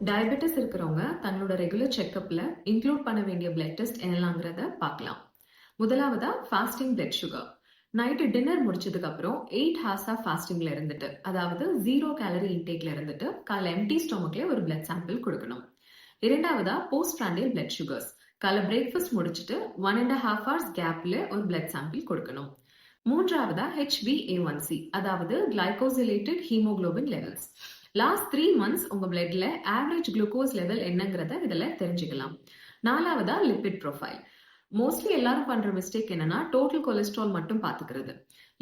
Diabetes இருக்கிறவங்க தங்களோட regular செக்கப்ல include பண்ண வேண்டிய பிளட் டெஸ்ட் என்னலாங்கிறத பார்க்கலாம். முதலாவதா fasting blood sugar night dinner முடிச்சதுக்கு அப்புறம் எயிட் ஹார்ஸா ஃபாஸ்டிங்ல இருந்துட்டு அதாவது ஜீரோ கேலரி இன்டேக்ல இருந்துட்டு காலை எம்டி ஸ்டொமக்ல ஒரு பிளட் சாம்பிள் கொடுக்கணும். இரண்டாவதா போஸ்ட் பிராண்டியல் பிளட் சுகர்ஸ் காலை பிரேக்ஃபாஸ்ட் முடிச்சுட்டு ஒன் அண்ட் ஹாஃப் ஹவர்ஸ் கேப்ல ஒரு பிளட் சாம்பிள் கொடுக்கணும். மூன்றாவதா ஹெச்விஏ ஒன் சி அதாவது glycosylated haemoglobin levels last three months உங்க பிளட்ல ஆவரேஜ் குளுக்கோஸ் லெவல் என்னங்கிறத இதுல தெரிஞ்சுக்கலாம். நாலாவதா லிபிட் ப்ரொஃபைல் மோஸ்ட்லி எல்லாரும் பண்ற மிஸ்டேக் என்னன்னா டோட்டல் கொலஸ்ட்ரால் மட்டும் பாத்துக்கிறது.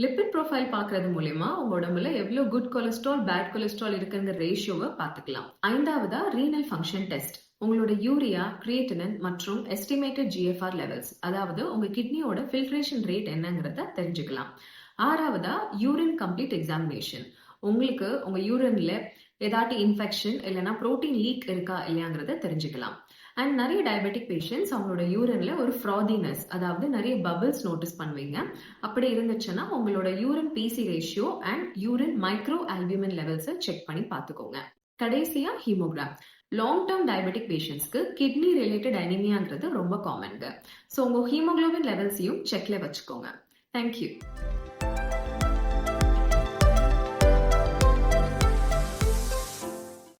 லிபிட் ப்ரொஃபைல் பாக்குறது மூலயமா உங்க உடம்புல எவ்வளவு குட் கொலஸ்ட்ரால் பேட் கொலஸ்ட்ரால் இருக்குங்கிற ரேஷியோவை பாத்துக்கலாம். ஐந்தாவதா ரீனல் ஃபங்க்ஷன் டெஸ்ட் உங்களோட யூரியா கிரியேட்டினின் மற்றும் எஸ்டிமேட்டட் ஜிஎஃப்ஆர் லெவல்ஸ் அதாவது உங்க கிட்னியோட ஃபில்ட்ரேஷன் ரேட் என்னங்கிறத தெரிஞ்சுக்கலாம். ஆறாவதா யூரின் கம்ப்ளீட் எக்ஸாமினேஷன் உங்களுக்கு உங்க யூரின்ல ஏதாட்டி இன்ஃபெக்ஷன் இல்லைனா புரோட்டீன் லீக் இருக்கா இல்லையாங்கிறத தெரிஞ்சுக்கலாம். அண்ட் நிறைய டயபெட்டிக் பேஷண்ட்ஸ் அவங்களோட யூரின்ல ஒரு ஃப்ராதினஸ் அதாவது நிறைய பபிள்ஸ் நோட்டீஸ் பண்ணுவீங்க. அப்படி இருந்துச்சுன்னா உங்களோட urine PC ratio and urine microalbumin லெவல்ஸை check பண்ணி பார்த்துக்கோங்க. கடைசியா ஹீமோகிராம் லாங் டேர்ம் டயபெட்டிக் பேஷண்ட்ஸ்க்கு கிட்னி ரிலேட்டட் அனிமியாங்கிறது ரொம்ப காமன்ங்க ஸோ உங்க ஹீமோகுளோபின் லெவல்ஸையும் செக்ல வச்சுக்கோங்க. தேங்க்யூ